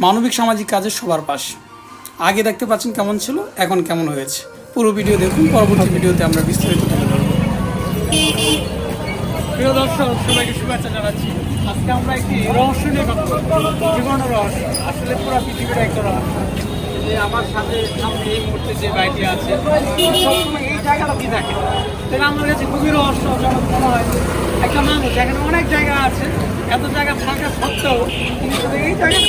মানবিক সামাজিক কাজের সবার পাশে। আগে দেখতে পাচ্ছেন কেমন ছিল, এখন কেমন হয়েছে। পুরো ভিডিও দেখুন, পরবর্তী ভিডিওতে আমরা বিস্তারিত তুলে ধরবো। প্রিয় দর্শক, সবাইকে শুভেচ্ছা জানাচ্ছি। আজকে আমরা একটি রহস্য নিয়ে কথা বলব। জীবন রহস্য। আসলে পুরো পৃথিবীর একটা রহস্য। যে আমার সাথে সামনে এই মুহূর্তে যে বাড়িটি আছে সবসময় এই জায়গাটা কি থাকে তাহলে আমার কাছে খুবই রহস্যজনক মনে হয়। একটা মানুষ এখানে অনেক জায়গা আছে, এত জায়গা থাকা সত্ত্বেও শুধু এই জায়গাটা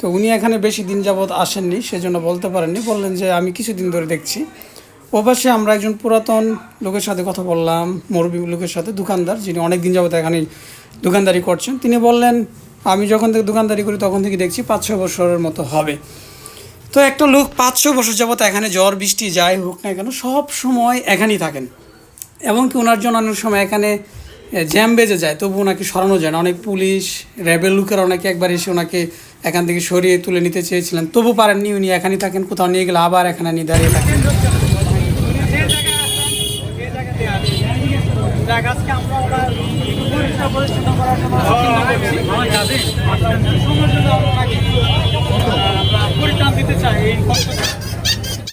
তো উনি এখানে বেশি দিন যাবৎ আসেননি, সেজন্য বলতে পারেননি। বললেন যে, আমি কিছুদিন ধরে দেখছি। ওপাশে আমরা একজন পুরাতন লোকের সাথে কথা বললাম, মুরব্বী লোকের সাথে, দোকানদার, যিনি অনেক দিন যাবত এখানে দোকানদারি করছেন। তিনি বললেন, আমি যখন থেকে দোকানদারি করি, তখন থেকে দেখছি পাঁচ ছ বছরের মতো হবে। তো একটা লোক পাঁচ ছ বছর যাবত এখানে ঝড় বৃষ্টি, যাই হোক না কেন, সব সময় এখানেই থাকেন। এবং কি ওনার জন্য অনেক সময় এখানে জ্যাম বেজে যায় তবু ওনাকে সরানো যায় না। অনেক পুলিশ র্যাবের লোকেরা অনেকে একবার এসে ওনাকে এখান থেকে সরিয়ে তুলে নিতে চেয়েছিলেন। তবু পারেননি উনি, এখানেই থাকেন, কোথাও নিয়ে গেলে আবার এখানে নিয়ে দাঁড়িয়ে থাকেন। পরিত্রাণ